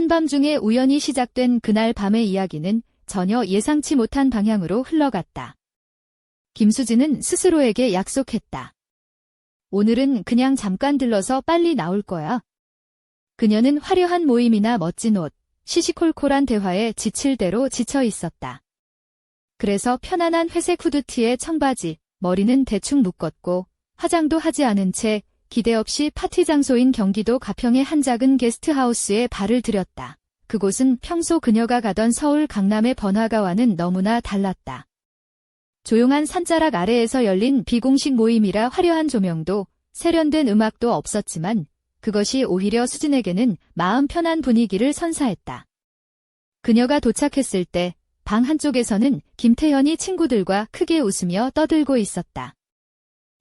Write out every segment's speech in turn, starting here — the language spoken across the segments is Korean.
한밤중에 우연히 시작된 그날 밤의 이야기는 전혀 예상치 못한 방향으로 흘러갔다. 김수진은 스스로에게 약속했다. 오늘은 그냥 잠깐 들러서 빨리 나올 거야. 그녀는 화려한 모임이나 멋진 옷, 시시콜콜한 대화에 지칠 대로 지쳐 있었다. 그래서 편안한 회색 후드티에 청바지, 머리는 대충 묶었고 화장도 하지 않은 채 기대 없이 파티 장소인 경기도 가평의 한 작은 게스트하우스에 발을 들였다. 그곳은 평소 그녀가 가던 서울 강남의 번화가와는 너무나 달랐다. 조용한 산자락 아래에서 열린 비공식 모임이라 화려한 조명도 세련된 음악도 없었지만 그것이 오히려 수진에게는 마음 편한 분위기를 선사했다. 그녀가 도착했을 때 방 한쪽에서는 김태현이 친구들과 크게 웃으며 떠들고 있었다.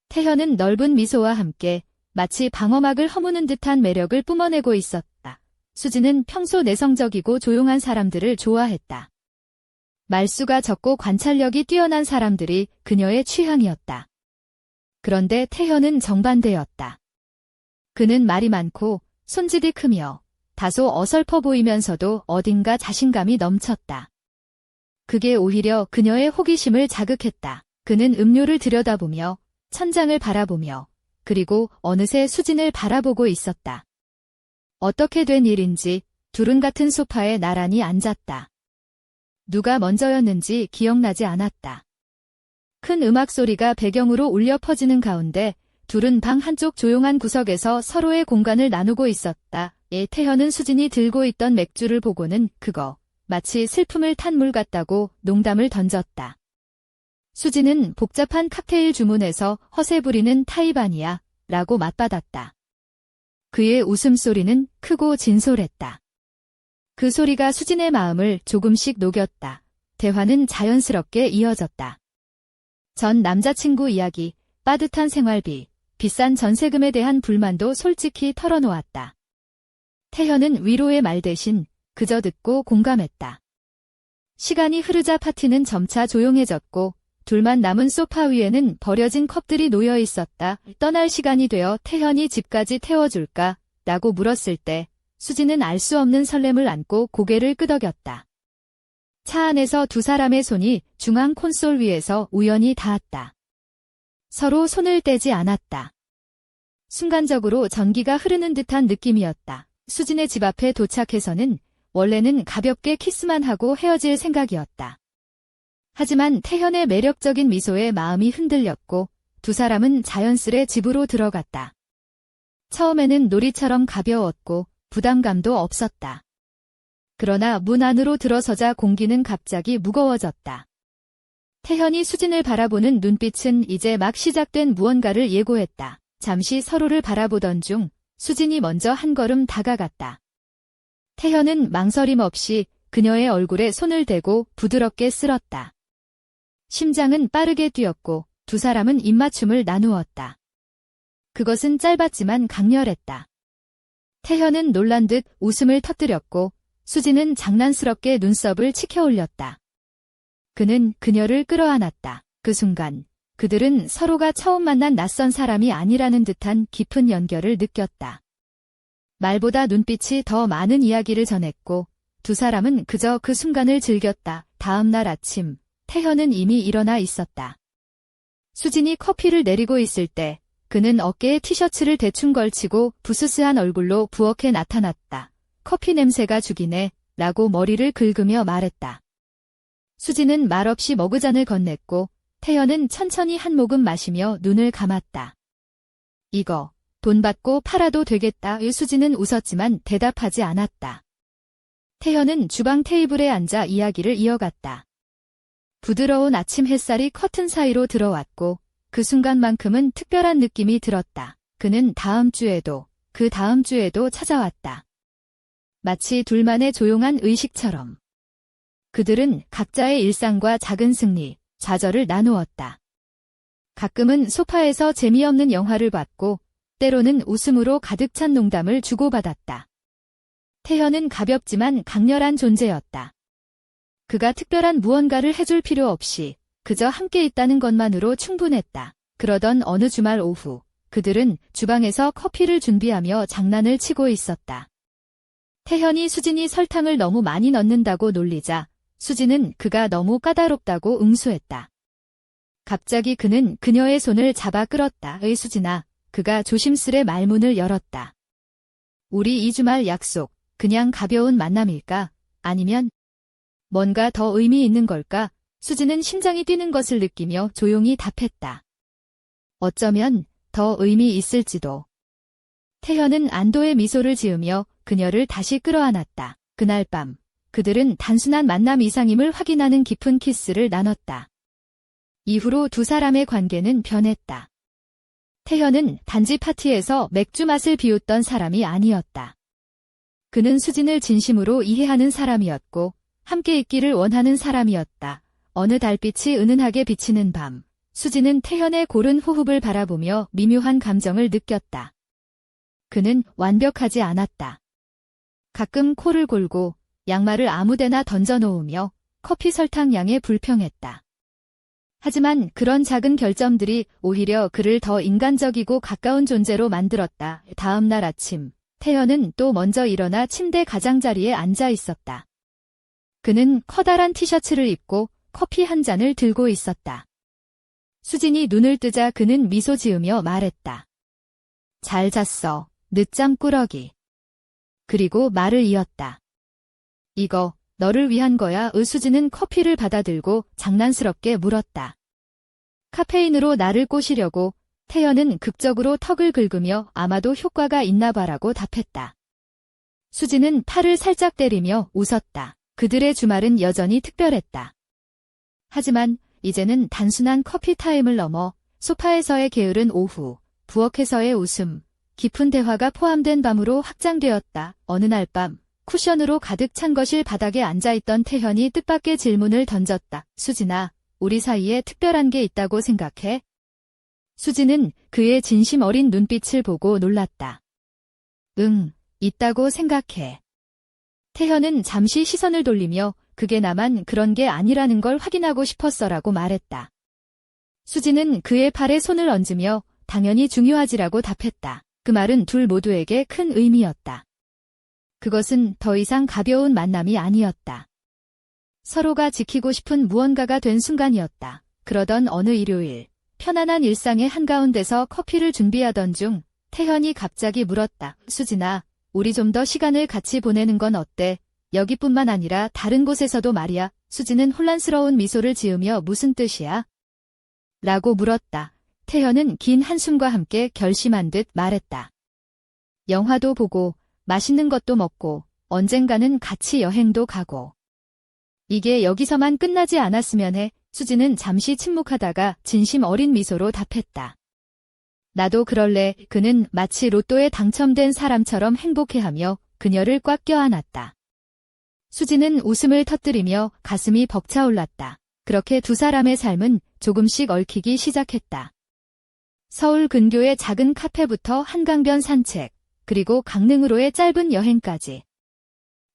태현은 넓은 미소와 함께 마치 방어막을 허무는 듯한 매력을 뿜어내고 있었다. 수진은 평소 내성적이고 조용한 사람들을 좋아했다. 말수가 적고 관찰력이 뛰어난 사람들이 그녀의 취향이었다. 그런데 태현은 정반대였다. 그는 말이 많고 손짓이 크며 다소 어설퍼 보이면서도 어딘가 자신감이 넘쳤다. 그게 오히려 그녀의 호기심을 자극했다. 그는 음료를 들여다보며 천장을 바라보며 그리고 어느새 수진을 바라보고 있었다. 어떻게 된 일인지 둘은 같은 소파에 나란히 앉았다. 누가 먼저였는지 기억나지 않았다. 큰 음악 소리가 배경으로 울려 퍼지는 가운데 둘은 방 한쪽 조용한 구석에서 서로의 공간을 나누고 있었다. 예, 태현은 수진이 들고 있던 맥주를 보고는 그거 마치 슬픔을 탄 물 같다고 농담을 던졌다. 수진은 복잡한 칵테일 주문해서 허세 부리는 타이반이야 라고 맞받았다. 그의 웃음소리는 크고 진솔했다. 그 소리가 수진의 마음을 조금씩 녹였다. 대화는 자연스럽게 이어졌다. 전 남자친구 이야기, 빠듯한 생활비, 비싼 전세금에 대한 불만도 솔직히 털어놓았다. 태현은 위로의 말 대신 그저 듣고 공감했다. 시간이 흐르자 파티는 점차 조용해졌고 둘만 남은 소파 위에는 버려진 컵들이 놓여 있었다. 떠날 시간이 되어 태현이 집까지 태워줄까? 라고 물었을 때 수지는 알 수 없는 설렘을 안고 고개를 끄덕였다. 차 안에서 두 사람의 손이 중앙 콘솔 위에서 우연히 닿았다. 서로 손을 떼지 않았다. 순간적으로 전기가 흐르는 듯한 느낌이었다. 수진의 집 앞에 도착해서는 원래는 가볍게 키스만 하고 헤어질 생각이었다. 하지만 태현의 매력적인 미소에 마음이 흔들렸고 두 사람은 자연스레 집으로 들어갔다. 처음에는 놀이처럼 가벼웠고 부담감도 없었다. 그러나 문 안으로 들어서자 공기는 갑자기 무거워졌다. 태현이 수진을 바라보는 눈빛은 이제 막 시작된 무언가를 예고했다. 잠시 서로를 바라보던 중 수진이 먼저 한 걸음 다가갔다. 태현은 망설임 없이 그녀의 얼굴에 손을 대고 부드럽게 쓸었다. 심장은 빠르게 뛰었고 두 사람은 입맞춤을 나누었다. 그것은 짧았지만 강렬했다. 태현은 놀란 듯 웃음을 터뜨렸고 수지는 장난스럽게 눈썹을 치켜 올렸다. 그는 그녀를 끌어안았다. 그 순간 그들은 서로가 처음 만난 낯선 사람이 아니라는 듯한 깊은 연결을 느꼈다. 말보다 눈빛이 더 많은 이야기를 전했고 두 사람은 그저 그 순간을 즐겼다. 다음 날 아침 태현은 이미 일어나 있었다. 수진이 커피를 내리고 있을 때 그는 어깨에 티셔츠를 대충 걸치고 부스스한 얼굴로 부엌에 나타났다. 커피 냄새가 죽이네 라고 머리를 긁으며 말했다. 수진은 말없이 머그잔을 건넸고 태연은 천천히 한 모금 마시며 눈을 감았다. 이거 돈 받고 팔아도 되겠다. 수지는 웃었지만 대답하지 않았다. 태현은 주방 테이블에 앉아 이야기를 이어갔다. 부드러운 아침 햇살이 커튼 사이로 들어왔고 그 순간만큼은 특별한 느낌이 들었다. 그는 다음 주에도 그 다음 주에도 찾아왔다. 마치 둘만의 조용한 의식처럼. 그들은 각자의 일상과 작은 승리, 좌절을 나누었다. 가끔은 소파에서 재미없는 영화를 봤고 때로는 웃음으로 가득 찬 농담을 주고받았다. 태현은 가볍지만 강렬한 존재였다. 그가 특별한 무언가를 해줄 필요 없이 그저 함께 있다는 것만으로 충분했다. 그러던 어느 주말 오후 그들은 주방에서 커피를 준비하며 장난을 치고 있었다. 태현이 수진이 설탕을 너무 많이 넣는다고 놀리자 수진은 그가 너무 까다롭다고 응수했다. 갑자기 그는 그녀의 손을 잡아 끌었다. 의 수진아, 그가 조심스레 말문을 열었다. 우리 이 주말 약속, 그냥 가벼운 만남일까? 아니면 뭔가 더 의미 있는 걸까? 수진은 심장이 뛰는 것을 느끼며 조용히 답했다. 어쩌면 더 의미 있을지도. 태현은 안도의 미소를 지으며 그녀를 다시 끌어안았다. 그날 밤, 그들은 단순한 만남 이상임을 확인하는 깊은 키스를 나눴다. 이후로 두 사람의 관계는 변했다. 태현은 단지 파티에서 맥주 맛을 비웃던 사람이 아니었다. 그는 수진을 진심으로 이해하는 사람이었고, 함께 있기를 원하는 사람이었다. 어느 달빛이 은은하게 비치는 밤, 수진은 태현의 고른 호흡을 바라보며 미묘한 감정을 느꼈다. 그는 완벽하지 않았다. 가끔 코를 골고 양말을 아무데나 던져놓으며 커피 설탕 양에 불평했다. 하지만 그런 작은 결점들이 오히려 그를 더 인간적이고 가까운 존재로 만들었다. 다음 날 아침, 태연은 또 먼저 일어나 침대 가장자리에 앉아 있었다. 그는 커다란 티셔츠를 입고 커피 한 잔을 들고 있었다. 수진이 눈을 뜨자 그는 미소 지으며 말했다. 잘 잤어, 늦잠 꾸러기. 그리고 말을 이었다. 이거, 너를 위한 거야. 의수진은 커피를 받아들고 장난스럽게 물었다. 카페인으로 나를 꼬시려고 태연은 극적으로 턱을 긁으며 아마도 효과가 있나 봐라고 답했다. 수진은 팔을 살짝 때리며 웃었다. 그들의 주말은 여전히 특별했다. 하지만 이제는 단순한 커피 타임을 넘어 소파에서의 게으른 오후, 부엌에서의 웃음, 깊은 대화가 포함된 밤으로 확장되었다. 어느 날 밤, 쿠션으로 가득 찬 거실 바닥에 앉아있던 태현이 뜻밖의 질문을 던졌다. 수진아, 우리 사이에 특별한 게 있다고 생각해? 수진은 그의 진심 어린 눈빛을 보고 놀랐다. 응, 있다고 생각해. 태현은 잠시 시선을 돌리며 그게 나만 그런 게 아니라는 걸 확인하고 싶었어라고 말했다. 수진은 그의 팔에 손을 얹으며 당연히 중요하지라고 답했다. 그 말은 둘 모두에게 큰 의미였다. 그것은 더 이상 가벼운 만남이 아니었다. 서로가 지키고 싶은 무언가가 된 순간이었다. 그러던 어느 일요일, 편안한 일상의 한가운데서 커피를 준비하던 중 태현이 갑자기 물었다. 수진아, 우리 좀 더 시간을 같이 보내는 건 어때? 여기뿐만 아니라 다른 곳에서도 말이야. 수진은 혼란스러운 미소를 지으며 무슨 뜻이야? 라고 물었다. 태현은 긴 한숨과 함께 결심한 듯 말했다. 영화도 보고 맛있는 것도 먹고 언젠가는 같이 여행도 가고. 이게 여기서만 끝나지 않았으면 해 수지는 잠시 침묵하다가 진심 어린 미소로 답했다. 나도 그럴래 그는 마치 로또에 당첨된 사람처럼 행복해하며 그녀를 꽉 껴안았다. 수지는 웃음을 터뜨리며 가슴이 벅차올랐다. 그렇게 두 사람의 삶은 조금씩 얽히기 시작했다. 서울 근교의 작은 카페부터 한강변 산책, 그리고 강릉으로의 짧은 여행까지.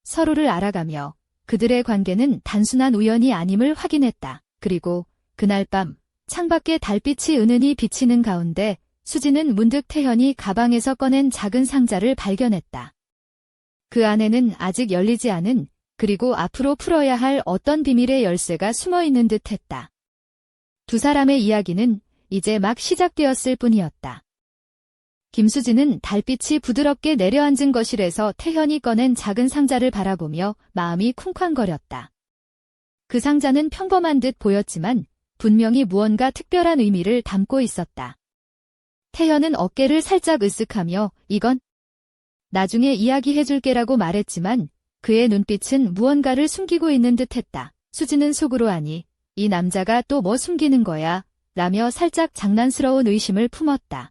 서로를 알아가며 그들의 관계는 단순한 우연이 아님을 확인했다. 그리고 그날 밤 창밖에 달빛이 은은히 비치는 가운데 수지는 문득 태현이 가방에서 꺼낸 작은 상자를 발견했다. 그 안에는 아직 열리지 않은 그리고 앞으로 풀어야 할 어떤 비밀의 열쇠가 숨어 있는 듯 했다. 두 사람의 이야기는 이제 막 시작되었을 뿐이었다. 김수진은 달빛이 부드럽게 내려앉은 거실에서 태현이 꺼낸 작은 상자를 바라보며 마음이 쿵쾅거렸다. 그 상자는 평범한 듯 보였지만 분명히 무언가 특별한 의미를 담고 있었다. 태현은 어깨를 살짝 으쓱하며 이건 나중에 이야기해줄게라고 말했지만 그의 눈빛은 무언가를 숨기고 있는 듯 했다. 수지는 속으로 아니, 이 남자가 또 뭐 숨기는 거야, 라며 살짝 장난스러운 의심을 품었다.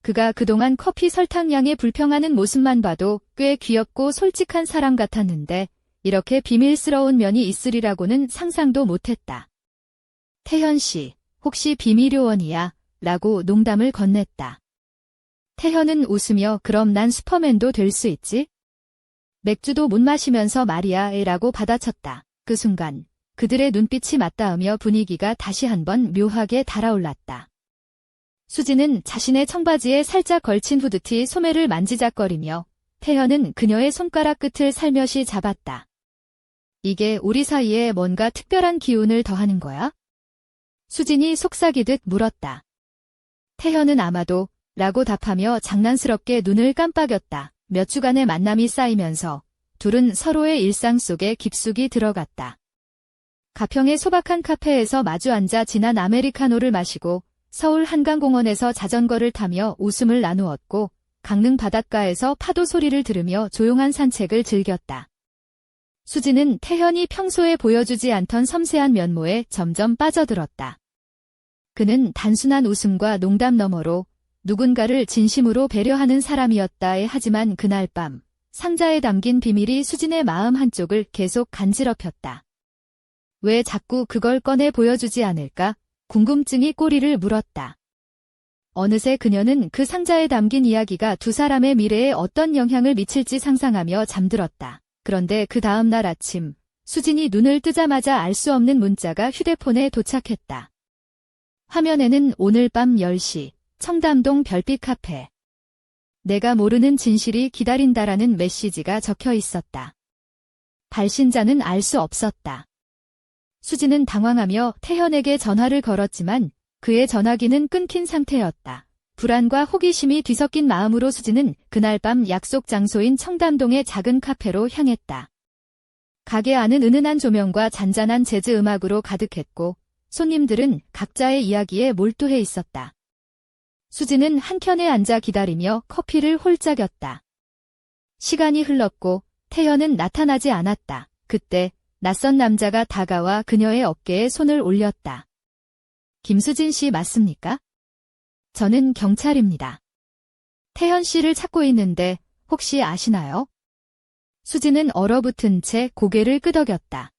그가 그동안 커피 설탕량에 불평하는 모습만 봐도 꽤 귀엽고 솔직한 사람 같았는데 이렇게 비밀스러운 면이 있으리라고는 상상도 못했다. 태현 씨, 혹시 비밀요원이야? 라고 농담을 건넸다. 태현은 웃으며 그럼 난 슈퍼맨도 될 수 있지? 맥주도 못 마시면서 말이야 에라고 받아쳤다. 그 순간 그들의 눈빛이 맞닿으며 분위기가 다시 한번 묘하게 달아올랐다. 수지는 자신의 청바지에 살짝 걸친 후드티 소매를 만지작거리며 태현은 그녀의 손가락 끝을 살며시 잡았다. 이게 우리 사이에 뭔가 특별한 기운을 더하는 거야? 수진이 속삭이듯 물었다. 태현은 아마도 라고 답하며 장난스럽게 눈을 깜빡였다. 몇 주간의 만남이 쌓이면서 둘은 서로의 일상 속에 깊숙이 들어갔다. 가평의 소박한 카페에서 마주 앉아 진한 아메리카노를 마시고 서울 한강공원에서 자전거를 타며 웃음을 나누었고 강릉 바닷가에서 파도 소리를 들으며 조용한 산책을 즐겼다. 수지는 태현이 평소에 보여주지 않던 섬세한 면모에 점점 빠져들었다. 그는 단순한 웃음과 농담 너머로 누군가를 진심으로 배려하는 사람이었다에 하지만 그날 밤 상자에 담긴 비밀이 수진의 마음 한쪽을 계속 간지럽혔다. 왜 자꾸 그걸 꺼내 보여주지 않을까? 궁금증이 꼬리를 물었다. 어느새 그녀는 그 상자에 담긴 이야기가 두 사람의 미래에 어떤 영향을 미칠지 상상하며 잠들었다. 그런데 그 다음 날 아침, 수진이 눈을 뜨자마자 알 수 없는 문자가 휴대폰에 도착했다. 화면에는 오늘 밤 10시, 청담동 별빛 카페. 내가 모르는 진실이 기다린다라는 메시지가 적혀 있었다. 발신자는 알 수 없었다. 수지는 당황하며 태현에게 전화를 걸었지만 그의 전화기는 끊긴 상태였다. 불안과 호기심이 뒤섞인 마음으로 수지는 그날 밤 약속 장소인 청담동의 작은 카페로 향했다. 가게 안은 은은한 조명과 잔잔한 재즈 음악으로 가득했고 손님들은 각자의 이야기에 몰두해 있었다. 수지는 한켠에 앉아 기다리며 커피를 홀짝였다. 시간이 흘렀고 태연은 나타나지 않았다. 그때 낯선 남자가 다가와 그녀의 어깨에 손을 올렸다. 김수진 씨 맞습니까? 저는 경찰입니다. 태현 씨를 찾고 있는데 혹시 아시나요? 수지는 얼어붙은 채 고개를 끄덕였다.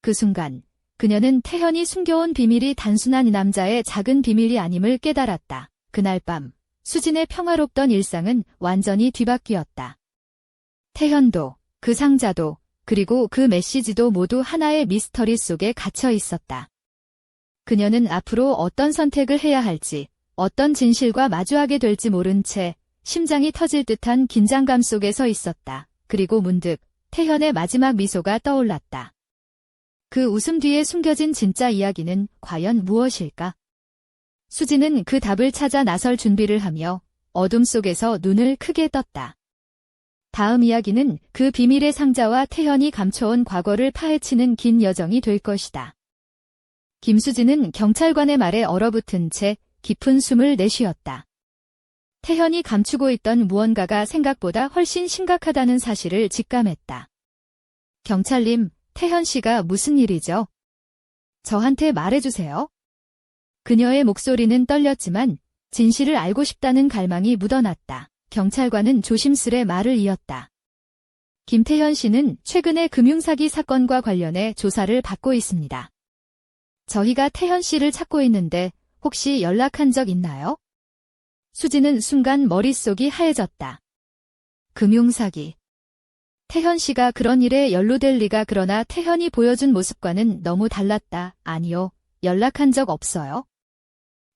그 순간 그녀는 태현이 숨겨온 비밀이 단순한 이 남자의 작은 비밀이 아님을 깨달았다. 그날 밤 수진의 평화롭던 일상은 완전히 뒤바뀌었다. 태현도 그 상자도 그리고 그 메시지도 모두 하나의 미스터리 속에 갇혀 있었다. 그녀는 앞으로 어떤 선택을 해야 할지, 어떤 진실과 마주하게 될지 모른 채 심장이 터질 듯한 긴장감 속에 서 있었다. 그리고 문득 태현의 마지막 미소가 떠올랐다. 그 웃음 뒤에 숨겨진 진짜 이야기는 과연 무엇일까? 수지는 그 답을 찾아 나설 준비를 하며 어둠 속에서 눈을 크게 떴다. 다음 이야기는 그 비밀의 상자와 태현이 감춰온 과거를 파헤치는 긴 여정이 될 것이다. 김수진은 경찰관의 말에 얼어붙은 채 깊은 숨을 내쉬었다. 태현이 감추고 있던 무언가가 생각보다 훨씬 심각하다는 사실을 직감했다. 경찰님, 태현 씨가 무슨 일이죠? 저한테 말해주세요. 그녀의 목소리는 떨렸지만 진실을 알고 싶다는 갈망이 묻어났다. 경찰관은 조심스레 말을 이었다. 김태현 씨는 최근에 금융사기 사건과 관련해 조사를 받고 있습니다. 저희가 태현 씨를 찾고 있는데 혹시 연락한 적 있나요? 수지는 순간 머릿속이 하얘졌다. 금융사기. 태현 씨가 그런 일에 연루될 리가 그러나 태현이 보여준 모습과는 너무 달랐다. 아니요. 연락한 적 없어요.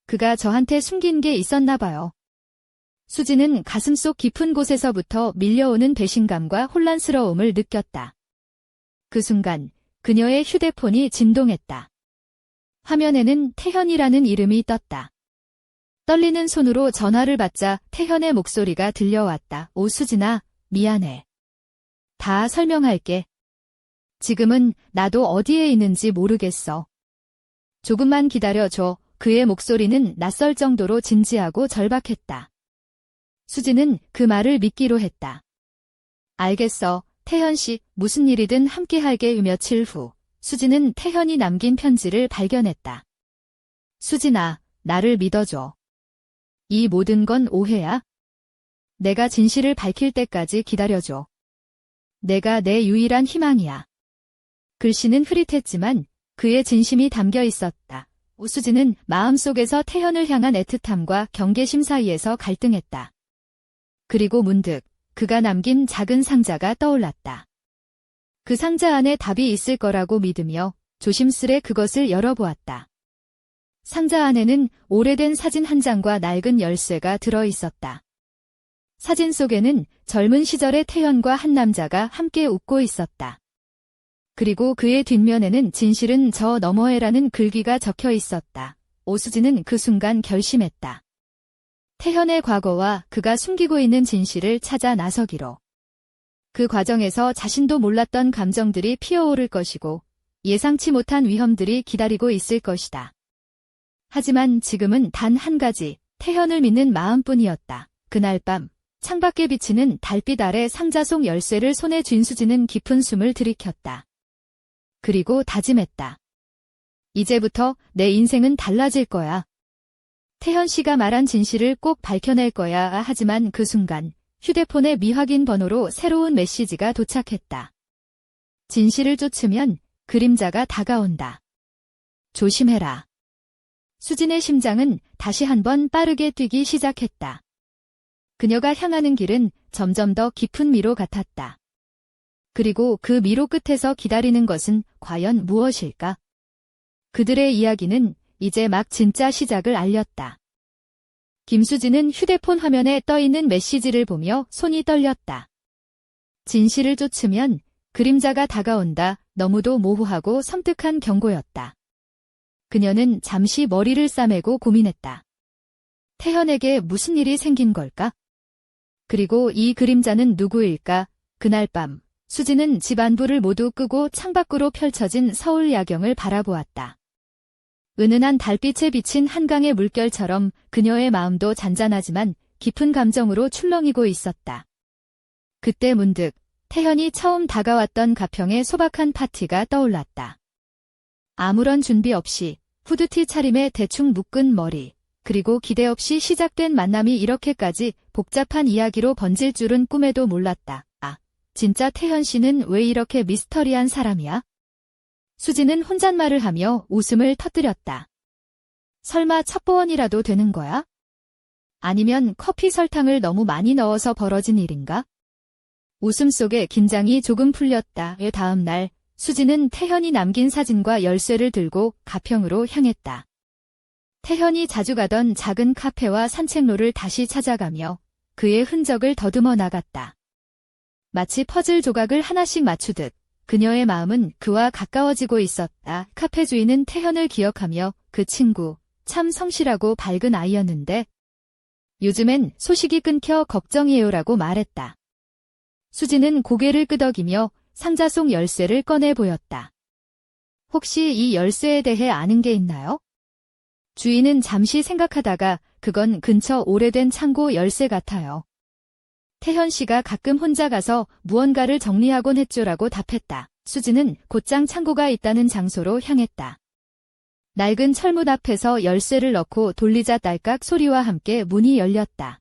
그가 저한테 숨긴 게 있었나 봐요. 수지는 가슴속 깊은 곳에서부터 밀려오는 배신감과 혼란스러움을 느꼈다. 그 순간 그녀의 휴대폰이 진동했다. 화면에는 태현이라는 이름이 떴다. 떨리는 손으로 전화를 받자 태현의 목소리가 들려왔다. 오 수진아, 미안해. 다 설명할게. 지금은 나도 어디에 있는지 모르겠어. 조금만 기다려줘. 그의 목소리는 낯설 정도로 진지하고 절박했다. 수지는 그 말을 믿기로 했다. 알겠어. 태현 씨, 무슨 일이든 함께 할게. 며칠 후, 수지는 태현이 남긴 편지를 발견했다. 수진아, 나를 믿어줘. 이 모든 건 오해야. 내가 진실을 밝힐 때까지 기다려줘. 내가 내 유일한 희망이야. 글씨는 흐릿했지만 그의 진심이 담겨 있었다. 우수진은 마음속에서 태현을 향한 애틋함과 경계심 사이에서 갈등했다. 그리고 문득 그가 남긴 작은 상자가 떠올랐다. 그 상자 안에 답이 있을 거라고 믿으며 조심스레 그것을 열어보았다. 상자 안에는 오래된 사진 한 장과 낡은 열쇠가 들어 있었다. 사진 속에는 젊은 시절의 태현과 한 남자가 함께 웃고 있었다. 그리고 그의 뒷면에는 진실은 저 너머에라는 글귀가 적혀 있었다. 오수진은 그 순간 결심했다. 태현의 과거와 그가 숨기고 있는 진실을 찾아 나서기로. 그 과정에서 자신도 몰랐던 감정들이 피어오를 것이고 예상치 못한 위험들이 기다리고 있을 것이다. 하지만 지금은 단 한 가지, 태현을 믿는 마음뿐이었다. 그날 밤, 창밖에 비치는 달빛 아래 상자 속 열쇠를 손에 쥔 수지는 깊은 숨을 들이켰다. 그리고 다짐했다. 이제부터 내 인생은 달라질 거야. 태현 씨가 말한 진실을 꼭 밝혀낼 거야. 하지만 그 순간 휴대폰의 미확인 번호로 새로운 메시지가 도착했다. 진실을 쫓으면 그림자가 다가온다. 조심해라. 수진의 심장은 다시 한번 빠르게 뛰기 시작했다. 그녀가 향하는 길은 점점 더 깊은 미로 같았다. 그리고 그 미로 끝에서 기다리는 것은 과연 무엇일까? 그들의 이야기는 이제 막 진짜 시작을 알렸다. 김수진은 휴대폰 화면에 떠 있는 메시지를 보며 손이 떨렸다. 진실을 쫓으면 그림자가 다가온다. 너무도 모호하고 섬뜩한 경고였다. 그녀는 잠시 머리를 싸매고 고민했다. 태현에게 무슨 일이 생긴 걸까? 그리고 이 그림자는 누구일까? 그날 밤, 수지는 집안불을 모두 끄고 창밖으로 펼쳐진 서울 야경을 바라보았다. 은은한 달빛에 비친 한강의 물결처럼 그녀의 마음도 잔잔하지만 깊은 감정으로 출렁이고 있었다. 그때 문득 태현이 처음 다가왔던 가평의 소박한 파티가 떠올랐다. 아무런 준비 없이 후드티 차림에 대충 묶은 머리, 그리고 기대 없이 시작된 만남이 이렇게까지 복잡한 이야기로 번질 줄은 꿈에도 몰랐다. 아, 진짜 태현 씨는 왜 이렇게 미스터리한 사람이야? 수지는 혼잣말을 하며 웃음을 터뜨렸다. 설마 첩보원이라도 되는 거야? 아니면 커피 설탕을 너무 많이 넣어서 벌어진 일인가? 웃음 속에 긴장이 조금 풀렸다. 의 다음 날 수지는 태현이 남긴 사진과 열쇠를 들고 가평으로 향했다. 태현이 자주 가던 작은 카페와 산책로를 다시 찾아가며 그의 흔적을 더듬어 나갔다. 마치 퍼즐 조각을 하나씩 맞추듯 그녀의 마음은 그와 가까워지고 있었다. 카페 주인은 태현을 기억하며 그 친구, 참 성실하고 밝은 아이였는데 요즘엔 소식이 끊겨 걱정이에요라고 말했다. 수지는 고개를 끄덕이며 상자 속 열쇠를 꺼내 보였다. 혹시 이 열쇠에 대해 아는 게 있나요? 주인은 잠시 생각하다가 그건 근처 오래된 창고 열쇠 같아요. 태현 씨가 가끔 혼자 가서 무언가를 정리하곤 했죠라고 답했다. 수지는 곧장 창고가 있다는 장소로 향했다. 낡은 철문 앞에서 열쇠를 넣고 돌리자 딸깍 소리와 함께 문이 열렸다.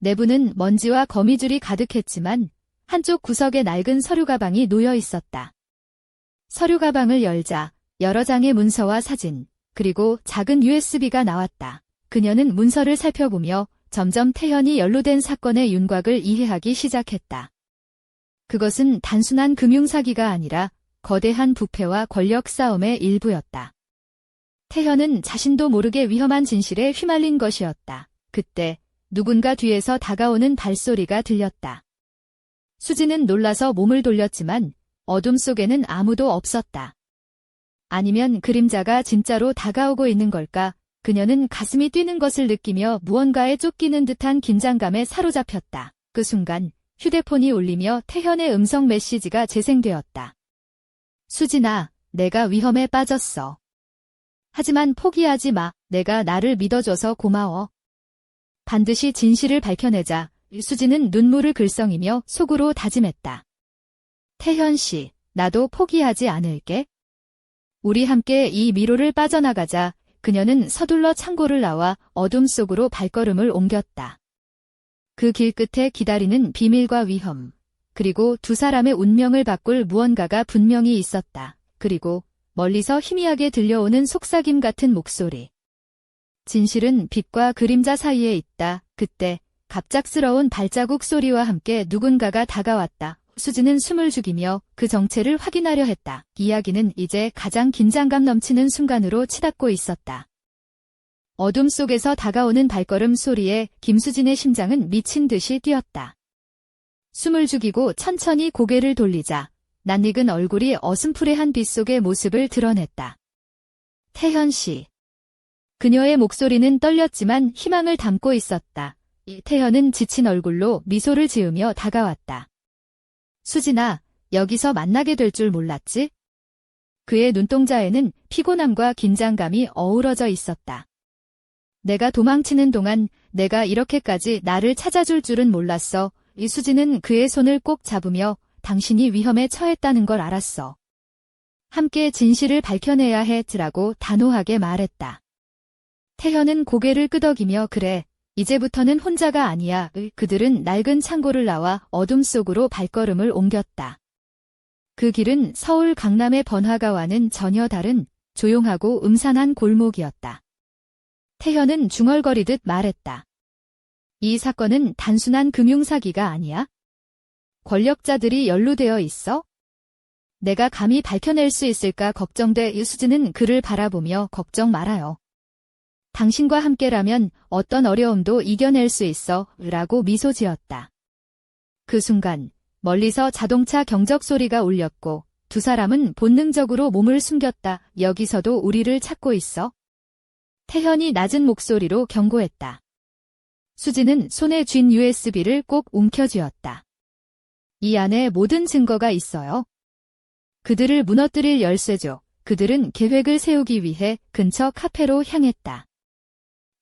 내부는 먼지와 거미줄이 가득했지만 한쪽 구석에 낡은 서류 가방이 놓여 있었다. 서류 가방을 열자 여러 장의 문서와 사진, 그리고 작은 USB가 나왔다. 그녀는 문서를 살펴보며 점점 태현이 연루된 사건의 윤곽을 이해하기 시작했다. 그것은 단순한 금융사기가 아니라 거대한 부패와 권력 싸움의 일부였다. 태현은 자신도 모르게 위험한 진실에 휘말린 것이었다. 그때 누군가 뒤에서 다가오는 발소리가 들렸다. 수지는 놀라서 몸을 돌렸지만 어둠 속에는 아무도 없었다. 아니면 그림자가 진짜로 다가오고 있는 걸까? 그녀는 가슴이 뛰는 것을 느끼며 무언가에 쫓기는 듯한 긴장감에 사로잡혔다. 그 순간 휴대폰이 울리며 태현의 음성 메시지가 재생되었다. 수진아, 내가 위험에 빠졌어. 하지만 포기하지 마. 내가 나를 믿어줘서 고마워. 반드시 진실을 밝혀내자 수지는 눈물을 글썽이며 속으로 다짐했다. 태현 씨, 나도 포기하지 않을게. 우리 함께 이 미로를 빠져나가자 그녀는 서둘러 창고를 나와 어둠 속으로 발걸음을 옮겼다. 그 길 끝에 기다리는 비밀과 위험, 그리고 두 사람의 운명을 바꿀 무언가가 분명히 있었다. 그리고 멀리서 희미하게 들려오는 속삭임 같은 목소리. 진실은 빛과 그림자 사이에 있다. 그때 갑작스러운 발자국 소리와 함께 누군가가 다가왔다. 수지는 숨을 죽이며 그 정체를 확인하려 했다. 이야기는 이제 가장 긴장감 넘치는 순간으로 치닫고 있었다. 어둠 속에서 다가오는 발걸음 소리에 김수진의 심장은 미친 듯이 뛰었다. 숨을 죽이고 천천히 고개를 돌리자 낯익은 얼굴이 어슴푸레한 빛 속의 모습을 드러냈다. 태현 씨. 그녀의 목소리는 떨렸지만 희망을 담고 있었다. 이 태현은 지친 얼굴로 미소를 지으며 다가왔다. 수진아, 여기서 만나게 될 줄 몰랐지? 그의 눈동자에는 피곤함과 긴장감이 어우러져 있었다. 내가 도망치는 동안 내가 이렇게까지 나를 찾아줄 줄은 몰랐어. 이수진은 그의 손을 꼭 잡으며 당신이 위험에 처했다는 걸 알았어. 함께 진실을 밝혀내야 해라고 단호하게 말했다. 태현은 고개를 끄덕이며 그래, 이제부터는 혼자가 아니야. 그들은 낡은 창고를 나와 어둠 속으로 발걸음을 옮겼다. 그 길은 서울 강남의 번화가와는 전혀 다른 조용하고 음산한 골목이었다. 태현은 중얼거리듯 말했다. 이 사건은 단순한 금융사기가 아니야? 권력자들이 연루되어 있어? 내가 감히 밝혀낼 수 있을까 걱정돼 유수진은 그를 바라보며 걱정 말아요. 당신과 함께라면 어떤 어려움도 이겨낼 수 있어 라고 미소 지었다. 그 순간 멀리서 자동차 경적 소리가 울렸고 두 사람은 본능적으로 몸을 숨겼다. 여기서도 우리를 찾고 있어? 태현이 낮은 목소리로 경고했다. 수지는 손에 쥔 USB를 꼭 움켜쥐었다. 이 안에 모든 증거가 있어요. 그들을 무너뜨릴 열쇠죠. 그들은 계획을 세우기 위해 근처 카페로 향했다.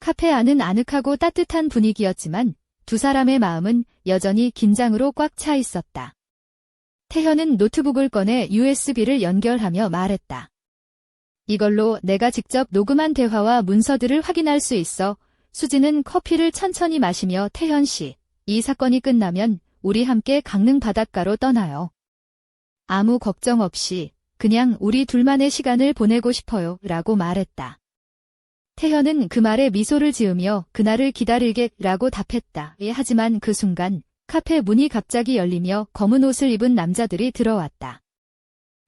카페 안은 아늑하고 따뜻한 분위기였지만 두 사람의 마음은 여전히 긴장으로 꽉 차 있었다. 태현은 노트북을 꺼내 USB를 연결하며 말했다. 이걸로 내가 직접 녹음한 대화와 문서들을 확인할 수 있어. 수지는 커피를 천천히 마시며 태현 씨, 이 사건이 끝나면 우리 함께 강릉 바닷가로 떠나요. 아무 걱정 없이 그냥 우리 둘만의 시간을 보내고 싶어요. 라고 말했다. 태현은 그 말에 미소를 지으며 그날을 기다릴게 라고 답했다. 예, 하지만 그 순간 카페 문이 갑자기 열리며 검은 옷을 입은 남자들이 들어왔다.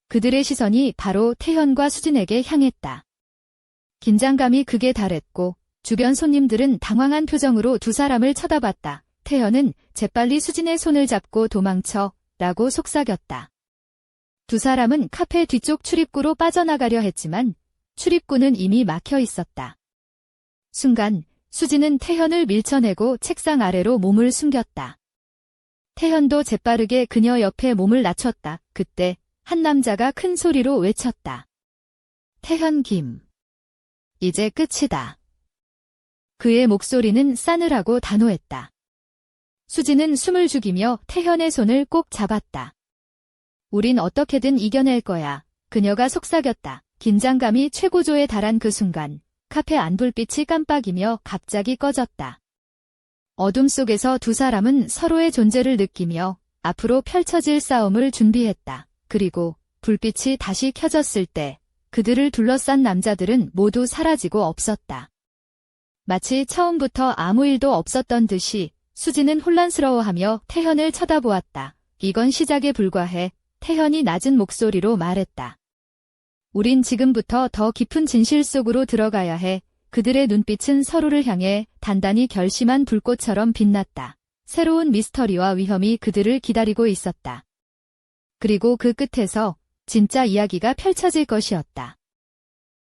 그들의 시선이 바로 태현과 수진에게 향했다. 긴장감이 극에 달했고 주변 손님들은 당황한 표정으로 두 사람을 쳐다봤다. 태현은 재빨리 수진의 손을 잡고 도망쳐 라고 속삭였다. 두 사람은 카페 뒤쪽 출입구로 빠져나가려 했지만 출입구는 이미 막혀 있었다. 순간 수진은 태현을 밀쳐내고 책상 아래로 몸을 숨겼다. 태현도 재빠르게 그녀 옆에 몸을 낮췄다. 그때 한 남자가 큰 소리로 외쳤다. 태현 김. 이제 끝이다. 그의 목소리는 싸늘하고 단호했다. 수지는 숨을 죽이며 태현의 손을 꼭 잡았다. 우린 어떻게든 이겨낼 거야. 그녀가 속삭였다. 긴장감이 최고조에 달한 그 순간 카페 안 불빛이 깜빡이며 갑자기 꺼졌다. 어둠 속에서 두 사람은 서로의 존재를 느끼며 앞으로 펼쳐질 싸움을 준비했다. 그리고 불빛이 다시 켜졌을 때 그들을 둘러싼 남자들은 모두 사라지고 없었다. 마치 처음부터 아무 일도 없었던 듯이 수지는 혼란스러워하며 태현을 쳐다보았다. 이건 시작에 불과해 태현이 낮은 목소리로 말했다. 우린 지금부터 더 깊은 진실 속으로 들어가야 해. 그들의 눈빛은 서로를 향해 단단히 결심한 불꽃처럼 빛났다. 새로운 미스터리와 위험이 그들을 기다리고 있었다. 그리고 그 끝에서 진짜 이야기가 펼쳐질 것이었다.